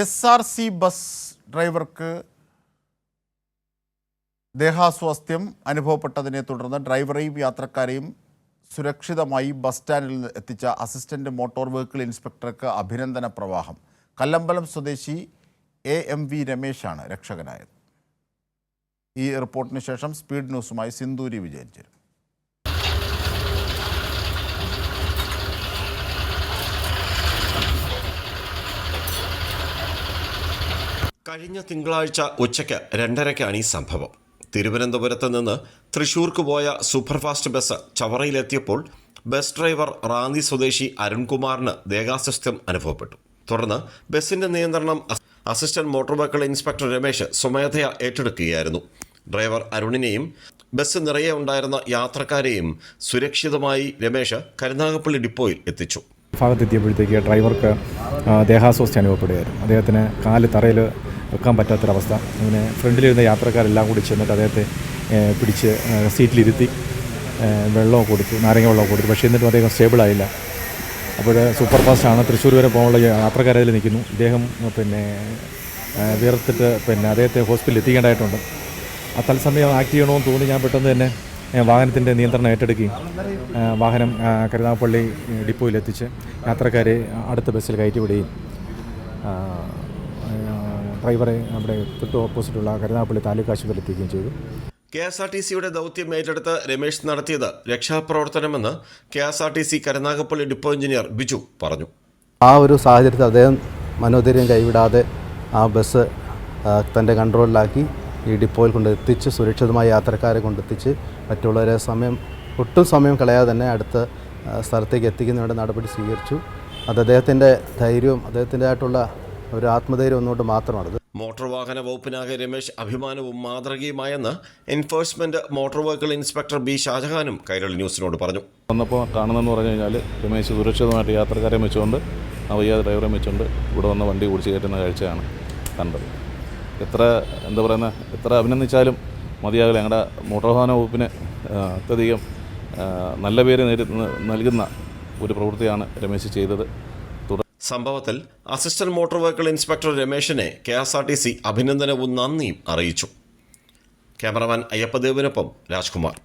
S R C bus ഡ്രൈവർക്ക് ദേഹാസ്വാസ്ഥ്യം അനുഭവപ്പെട്ടതിനെ തുടർന്ന് ഡ്രൈവറെയും യാത്രക്കാരെയും സുരക്ഷിതമായി ബസ് സ്റ്റാൻഡിൽ എത്തിച്ച അസിസ്റ്റന്റ് മോട്ടോർ വെഹിക്കിൾ ഇൻസ്പെക്ടർക്ക് അഭിനന്ദന പ്രവാഹം. കല്ലമ്പലം സ്വദേശി എ എം വി രമേശാണ് രക്ഷകനായത്. ഈ റിപ്പോർട്ടിന് ശേഷം സ്പീഡ് ന്യൂസുമായി സിന്ദൂരി വിജയൻ ചേരും. കഴിഞ്ഞ തിങ്കളാഴ്ച ഉച്ചയ്ക്ക് രണ്ടരയ്ക്കാണ് ഈ സംഭവം. തിരുവനന്തപുരത്ത് നിന്ന് തൃശൂർക്ക് പോയ സൂപ്പർഫാസ്റ്റ് ബസ് ചവറയിലെത്തിയപ്പോൾ ബസ് ഡ്രൈവർ റാന്നി സ്വദേശി അരുൺകുമാറിന് ദേഹാസ്വസ്ഥ്യം അനുഭവപ്പെട്ടു. തുടർന്ന് ബസിന്റെ നിയന്ത്രണം assistant motor vehicle inspector Ramesh സ്വമേധയാ ഏറ്റെടുക്കുകയായിരുന്നു. ഡ്രൈവർ അരുണിനെയും ബസ് നിറയെ ഉണ്ടായിരുന്ന യാത്രക്കാരെയും സുരക്ഷിതമായി രമേശ് കരുനാഗപ്പള്ളി ഡിപ്പോയിൽ എത്തിച്ചു. ഭാഗത്തെത്തിയപ്പോഴത്തേക്ക് ഡ്രൈവർക്ക് ദേഹാസ്വസ്ഥ അനുഭവപ്പെടുകയായിരുന്നു. അദ്ദേഹത്തിന് കാൽ തറയിൽ വെക്കാൻ പറ്റാത്തൊരവസ്ഥ. അങ്ങനെ ഫ്രണ്ടിലിരുന്ന യാത്രക്കാരെല്ലാം കൂടി ചെന്നിട്ട് അദ്ദേഹത്തെ പിടിച്ച് സീറ്റിലിരുത്തി വെള്ളമൊക്കെ കൊടുത്തു നാരങ്ങ വെള്ളമൊക്കെ കൊടുത്തു. പക്ഷേ എന്നിട്ടും അദ്ദേഹം സ്റ്റേബിളായില്ല. അപ്പോൾ സൂപ്പർ ഫാസ്റ്റാണ് തൃശ്ശൂർ വരെ പോകാനുള്ള യാത്രക്കാരതിൽ നിൽക്കുന്നു. ഇദ്ദേഹം പിന്നെ വീർത്തിട്ട് പിന്നെ അദ്ദേഹത്തെ ഹോസ്പിറ്റലിൽ എത്തിക്കേണ്ടതായിട്ടുണ്ട്. ആ തത്സമയം ആക്ട് ചെയ്യണമെന്ന് തോന്നി ഞാൻ പെട്ടെന്ന് തന്നെ വാഹനത്തിന്റെ നിയന്ത്രണം ഏറ്റെടുക്കുകയും വാഹനം കരുതാപ്പള്ളി എത്തിച്ച് യാത്രക്കാരെ അടുത്ത ബസ്സിൽ കയറ്റി വിടുകയും ഡ്രൈവറെ നമ്മുടെ തൊട്ട് ഓപ്പോസിറ്റുള്ള കരുനാഗപ്പള്ളി താലൂക്ക് ആശുപത്രിയിൽ എത്തിക്കുകയും ചെയ്തു. കെ എസ് ആർ ടി സിയുടെ ദൗത്യം ഏറ്റെടുത്ത് രമേശ് നടത്തിയത് രക്ഷാപ്രവർത്തനമെന്ന് K S R T C Karunagappally depot engineer Biju പറഞ്ഞു. ആ ഒരു സാഹചര്യത്തിൽ അദ്ദേഹം മനോധൈര്യം കൈവിടാതെ ആ ബസ് തന്റെ കൺട്രോളിലാക്കി ഈ ഡിപ്പോയിൽ കൊണ്ട് എത്തിച്ച് സുരക്ഷിതമായ യാത്രക്കാരെ കൊണ്ടെത്തിച്ച് മറ്റുള്ളവരെ സമയം ഒട്ടും സമയം കളയാതെ തന്നെ അടുത്ത സ്ഥലത്തേക്ക് എത്തിക്കുന്നതിനുള്ള നടപടി സ്വീകരിച്ചു. അത് അദ്ദേഹത്തിന്റെ ധൈര്യവും അദ്ദേഹത്തിന്റെതായിട്ടുള്ള ഒരു ആത്മധൈര്യം ഒന്നുകൊണ്ട് മാത്രമാണ് മോട്ടോർ വാഹന വകുപ്പിനാകെ രമേശ് അഭിമാനവും മാതൃകയുമായെന്ന് enforcement motor vehicle inspector B ഷാജഹാനും Kairali ന്യൂസിനോട് പറഞ്ഞു. വന്നപ്പോൾ കാണുന്നതെന്ന് പറഞ്ഞു കഴിഞ്ഞാൽ രമേശ് സുരക്ഷിതമായിട്ട് യാത്രക്കാരെ വെച്ചുകൊണ്ട് ആ ഡ്രൈവറെ വെച്ചുകൊണ്ട് ഇവിടെ വന്ന വണ്ടി ഓടിച്ച് കയറ്റുന്ന കാഴ്ചയാണ് കണ്ടത്. എത്ര എന്താ പറയുന്ന എത്ര അഭിനന്ദിച്ചാലും മതിയാകില്ല. ഞങ്ങളുടെ മോട്ടോർ വാഹന വകുപ്പിന് അത്യധികം നല്ല പേര് നേരി നൽകുന്ന ഒരു പ്രവൃത്തിയാണ് രമേശ് ചെയ്തത്. സംഭവത്തിൽ assistant motor vehicle inspector രമേശിനെ K S R T C അഭിനന്ദനവും നന്ദിയും അറിയിച്ചു. ക്യാമറമാൻ അയ്യപ്പദേവിനൊപ്പം രാജ്കുമാർ.